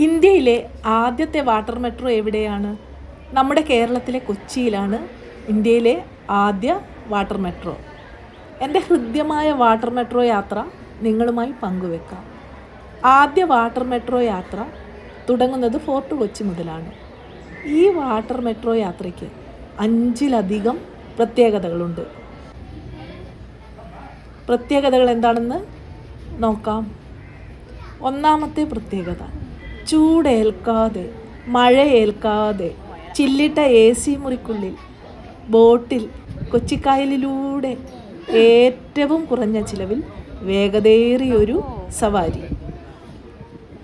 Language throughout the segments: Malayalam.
ഇന്ത്യയിലെ ആദ്യത്തെ വാട്ടർ മെട്രോ എവിടെയാണ്? നമ്മുടെ കേരളത്തിലെ കൊച്ചിയിലാണ് ഇന്ത്യയിലെ ആദ്യ വാട്ടർ മെട്രോ. എന്റെ ഹൃദ്യമായ വാട്ടർ മെട്രോ യാത്ര നിങ്ങളുമായി പങ്കുവെക്കാം. ആദ്യ വാട്ടർ മെട്രോ യാത്ര തുടങ്ങുന്നത് ഫോർട്ട് കൊച്ചി മുതലാണ്. ഈ വാട്ടർ മെട്രോ യാത്രയ്ക്ക് അഞ്ചിലധികം പ്രത്യേകതകളുണ്ട്. പ്രത്യേകതകൾ എന്താണെന്ന് നോക്കാം. ഒന്നാമത്തെ പ്രത്യേകത ചൂടേൽക്കാതെ മഴയേൽക്കാതെ ചില്ലിട്ട എ സി മുറിക്കുള്ളിൽ ബോട്ടിൽ കൊച്ചിക്കായലിലൂടെ ഏറ്റവും കുറഞ്ഞ ചിലവിൽ വേഗതേറിയൊരു സവാരി.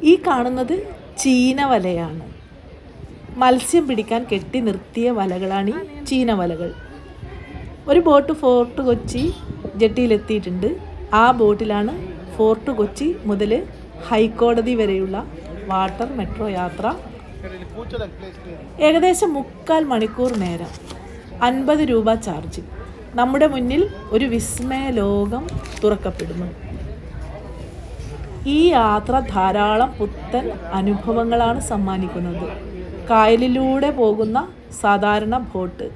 ഈ കാണുന്നത് ചീനവലയാണ്. മത്സ്യം പിടിക്കാൻ കെട്ടി നിർത്തിയ വലകളാണ് ഈ ചീനവലകൾ. ഒരു ബോട്ട് ഫോർട്ട് കൊച്ചി ജെട്ടിയിലെത്തിയിട്ടുണ്ട്. ആ ബോട്ടിലാണ് ഫോർട്ട് കൊച്ചി മുതൽ ഹൈക്കോടതി വരെയുള്ള വാട്ടർ മെട്രോ യാത്ര. ഏകദേശം മുക്കാൽ മണിക്കൂർ നേരം. അൻപത് രൂപ ചാർജ് നമ്മുടെ മുന്നിൽ ഒരു വിസ്മയ ലോകം തുറക്കപ്പെടുന്നു. ഈ യാത്ര ധാരാളം പുത്തൻ അനുഭവങ്ങളാണ് സമ്മാനിക്കുന്നത്. കായലിലൂടെ പോകുന്ന സാധാരണ ബോട്ട്.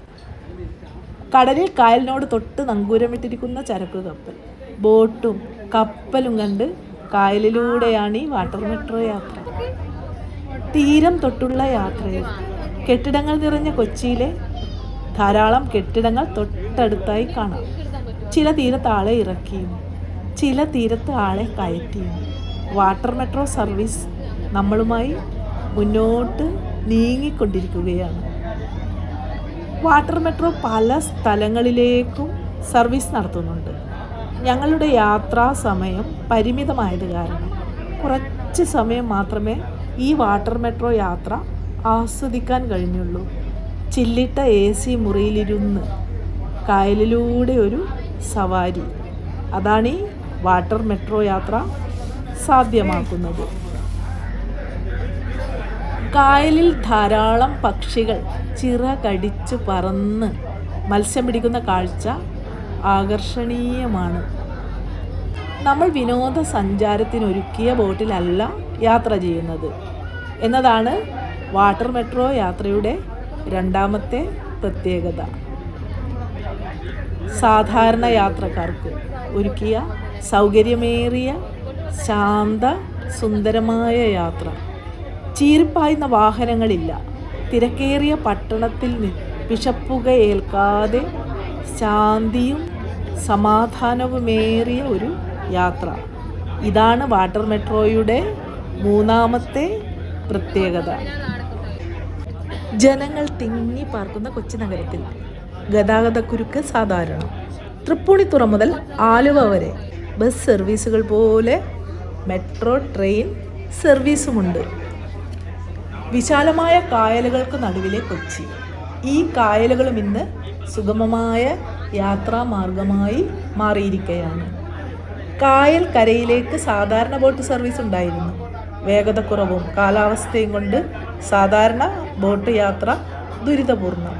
കടലിൽ കായലിനോട് തൊട്ട് നങ്കൂരമിട്ടിരിക്കുന്ന ചരക്ക് കപ്പൽ. ബോട്ടും കപ്പലും കണ്ട് കായലിലൂടെയാണ് ഈ വാട്ടർ മെട്രോ യാത്ര. തീരം തൊട്ടുള്ള യാത്രയിൽ കെട്ടിടങ്ങൾ നിറഞ്ഞ കൊച്ചിയിലെ ധാരാളം കെട്ടിടങ്ങൾ തൊട്ടടുത്തായി കാണാം. ചില തീരത്ത് ആളെ ഇറക്കിയും ചില തീരത്ത് ആളെ കയറ്റിയും. വാട്ടർ മെട്രോ സർവീസ് നമ്മളുമായി മുന്നോട്ട് നീങ്ങിക്കൊണ്ടിരിക്കുകയാണ്. വാട്ടർ മെട്രോ പല സ്ഥലങ്ങളിലേക്കും സർവീസ് നടത്തുന്നുണ്ട്. ഞങ്ങളുടെ യാത്രാ സമയം പരിമിതമായത് കാരണം കുറച്ച് സമയം മാത്രമേ ഈ വാട്ടർ മെട്രോ യാത്ര ആസ്വദിക്കാൻ കഴിഞ്ഞുള്ളൂ. ചില്ലിട്ട എ സി മുറിയിലിരുന്ന് കായലിലൂടെ ഒരു സവാരി. അതാണ് ഈ വാട്ടർ മെട്രോ യാത്ര സാധ്യമാക്കുന്നത്. കായലിൽ ധാരാളം പക്ഷികൾ ചിറകടിച്ച് പറന്ന് മത്സ്യം പിടിക്കുന്ന കാഴ്ച ആകർഷണീയമാണ്. നമ്മൾ വിനോദസഞ്ചാരത്തിനൊരുക്കിയ ബോട്ടിലല്ല യാത്ര ചെയ്യുന്നത്. എന്നതാണ് വാട്ടർ മെട്രോ യാത്രയുടെ രണ്ടാമത്തെ പ്രത്യേകത. സാധാരണ യാത്രക്കാർക്ക് ഒരുക്കിയ സൗകര്യമേറിയ ശാന്ത സുന്ദരമായ യാത്ര. ചീരിപ്പായുന്ന വാഹനങ്ങളില്ല. തിരക്കേറിയ പട്ടണത്തിൽ ഏൽക്കാതെ ശാന്തിയും സമാധാനവുമേറിയ ഒരു യാത്ര. ഇതാണ് വാട്ടർ മെട്രോയുടെ മൂന്നാമത്തെ പ്രത്യേകത. ജനങ്ങൾ തിങ്ങി പാർക്കുന്ന കൊച്ചി നഗരത്തിൽ. ഗതാഗതക്കുരുക്ക് സാധാരണ. തൃപ്പൂണിത്തുറ മുതൽ ആലുവ വരെ ബസ് സർവീസുകൾ പോലെ മെട്രോ ട്രെയിൻ സർവീസുമുണ്ട്. വിശാലമായ കായലുകൾക്ക് നടുവിലെ കൊച്ചി. ഈ കായലുകളും ഇന്ന് സുഗമമായ യാത്രാ മാർഗമായി മാറിയിരിക്കുകയാണ് കായൽ കരയിലേക്ക് സാധാരണ ബോട്ട് സർവീസ് ഉണ്ടായിരുന്നു. വേഗതക്കുറവും കാലാവസ്ഥയും കൊണ്ട് സാധാരണ ബോട്ട് യാത്ര ദുരിതപൂർണം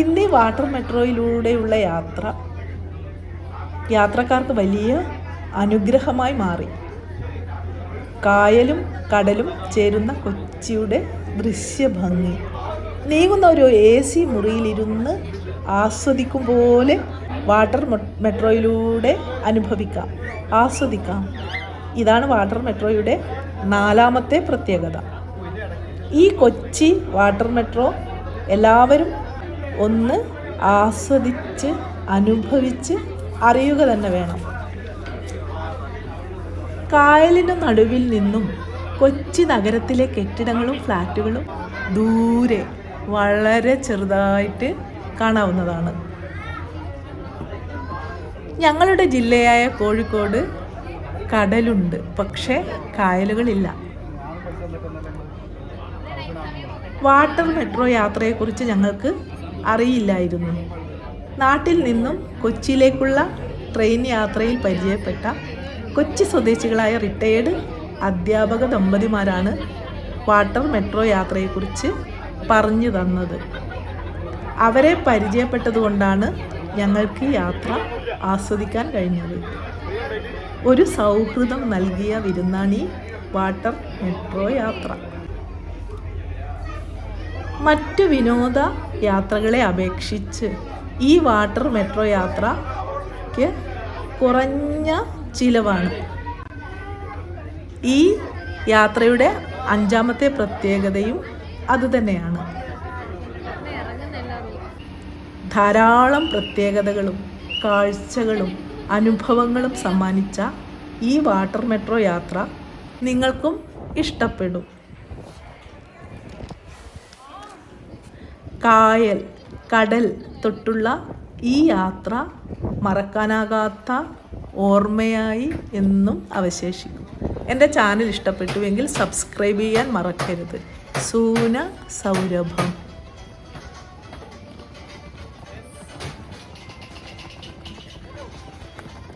ഇന്ന് വാട്ടർ മെട്രോയിലൂടെയുള്ള യാത്ര യാത്രക്കാർക്ക് വലിയ അനുഗ്രഹമായി മാറി. കായലും കടലും ചേരുന്ന കൊച്ചിയുടെ ദൃശ്യഭംഗി. നീങ്ങുന്ന ഒരു എ സി മുറിയിലിരുന്ന് ആസ്വദിക്കും പോലെ വാട്ടർ മെട്രോയിലൂടെ അനുഭവിക്കാം. ആസ്വദിക്കാം. ഇതാണ് വാട്ടർ മെട്രോയുടെ നാലാമത്തെ പ്രത്യേകത. ഈ കൊച്ചി വാട്ടർ മെട്രോ എല്ലാവരും ഒന്ന് ആസ്വദിച്ച് അനുഭവിച്ച് അറിയുക തന്നെ വേണം. കായലിന് നടുവിൽ നിന്നും കൊച്ചി നഗരത്തിലെ കെട്ടിടങ്ങളും ഫ്ലാറ്റുകളും ദൂരെ വളരെ ചെറുതായിട്ട് കാണാവുന്നതാണ്. ഞങ്ങളുടെ ജില്ലയായ കോഴിക്കോട് കടലുണ്ട് പക്ഷേ കായലുകളില്ല. വാട്ടർ മെട്രോ യാത്രയെക്കുറിച്ച് ഞങ്ങൾക്ക് അറിയില്ലായിരുന്നു. നാട്ടിൽ നിന്നും കൊച്ചിയിലേക്കുള്ള ട്രെയിൻ യാത്രയിൽ പരിചയപ്പെട്ട കൊച്ചി സ്വദേശികളായ റിട്ടയേർഡ് അധ്യാപക ദമ്പതിമാരാണ് വാട്ടർ മെട്രോ യാത്രയെക്കുറിച്ച് പറഞ്ഞു തന്നത്. അവരെ പരിചയപ്പെട്ടതുകൊണ്ടാണ് ഞങ്ങൾക്ക് യാത്ര ആസ്വദിക്കാൻ കഴിഞ്ഞത്. ഒരു സൗഹൃദം നൽകിയ വിരുന്നാണി വാട്ടർ മെട്രോ യാത്ര. മറ്റു വിനോദ യാത്രകളെ അപേക്ഷിച്ച് ഈ വാട്ടർ മെട്രോ യാത്രയ്ക്ക് കുറഞ്ഞ ചിലവാണ്. ഈ യാത്രയുടെ അഞ്ചാമത്തെ പ്രത്യേകതയും അതുതന്നെയാണ് ധാരാളം പ്രത്യേകതകളും കാഴ്ചകളും അനുഭവങ്ങളും സമ്മാനിച്ച ഈ വാട്ടർ മെട്രോ യാത്ര നിങ്ങൾക്കും ഇഷ്ടപ്പെടും. കായൽ കടൽ തൊട്ടുള്ള ഈ യാത്ര മറക്കാനാകാത്ത ഓർമ്മയായി എന്നും അവശേഷിക്കും. എന്റെ ചാനൽ ഇഷ്ടപ്പെട്ടുവെങ്കിൽ സബ്സ്ക്രൈബ് ചെയ്യാൻ മറക്കരുത്. സൂന സൗരഭം.